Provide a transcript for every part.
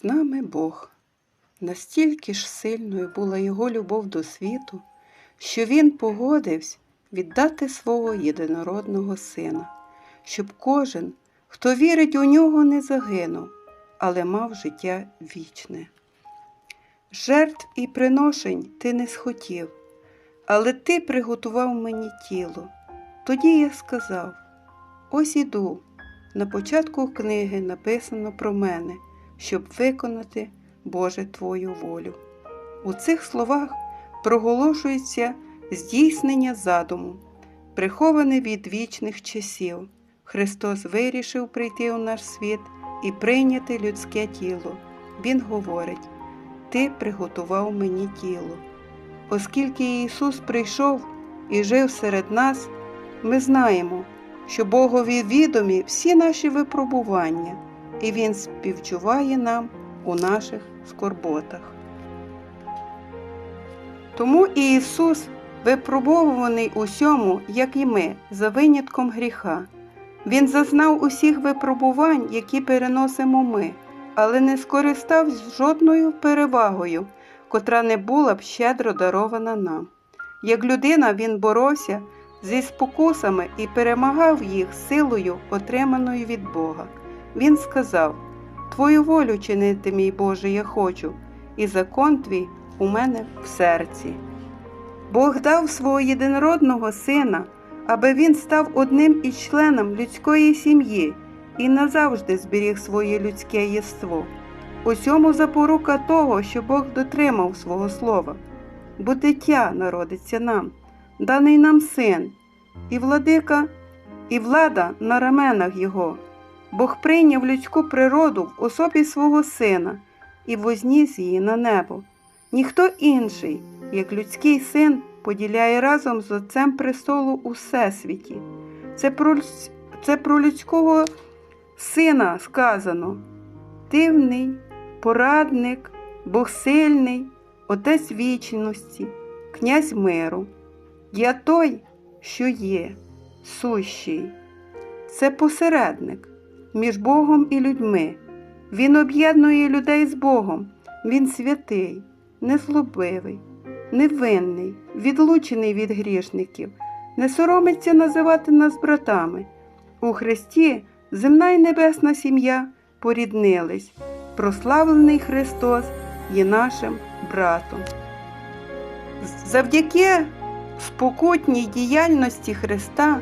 З нами Бог. Настільки ж сильною була його любов до світу, що він погодився віддати свого єдинородного сина, щоб кожен, хто вірить у нього, не загинув, але мав життя вічне. Жертв і приношень ти не схотів, але ти приготував мені тіло. Тоді я сказав: ось іду. На початку книги написано про мене, щоб виконати Боже Твою волю. У цих словах проголошується здійснення задуму, приховане від вічних часів. Христос вирішив прийти у наш світ і прийняти людське тіло. Він говорить: Ти приготував мені тіло. Оскільки Ісус прийшов і жив серед нас, ми знаємо, що Богові відомі всі наші випробування, і Він співчуває нам у наших скорботах. Тому і Ісус випробовуваний усьому, як і ми, за винятком гріха. Він зазнав усіх випробувань, які переносимо ми, але не скористався жодною перевагою, котра не була б щедро дарована нам. Як людина він боровся зі спокусами і перемагав їх силою, отриманою від Бога. Він сказав: Твою волю чинити, мій Боже, я хочу, і закон твій у мене в серці. Бог дав свого єдинородного сина, аби він став одним із членом людської сім'ї і назавжди зберіг своє людське єство. Усьому запорука того, що Бог дотримав свого слова, бо дитя народиться нам, даний нам син, і владика, і влада на раменах його. Бог прийняв людську природу в особі свого сина і возніс її на небо. Ніхто інший, як людський син, поділяє разом з Отцем престолу у всесвіті. Це про, це про людського сина сказано дивний, порадник, Бог сильний, Отець вічності, князь миру. Я той, що є, сущий. Це посередник між Богом і людьми. Він об'єднує людей з Богом. Він святий, незлобивий, невинний, відлучений від грішників, не соромиться називати нас братами. У Христі земна і небесна сім'я поріднились. Прославлений Христос є нашим братом. Завдяки спокутній діяльності Христа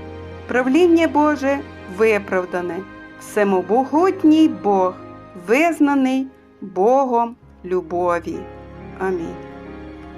правління Боже виправдане, всемогутній Бог, визнаний Богом любові. Амінь.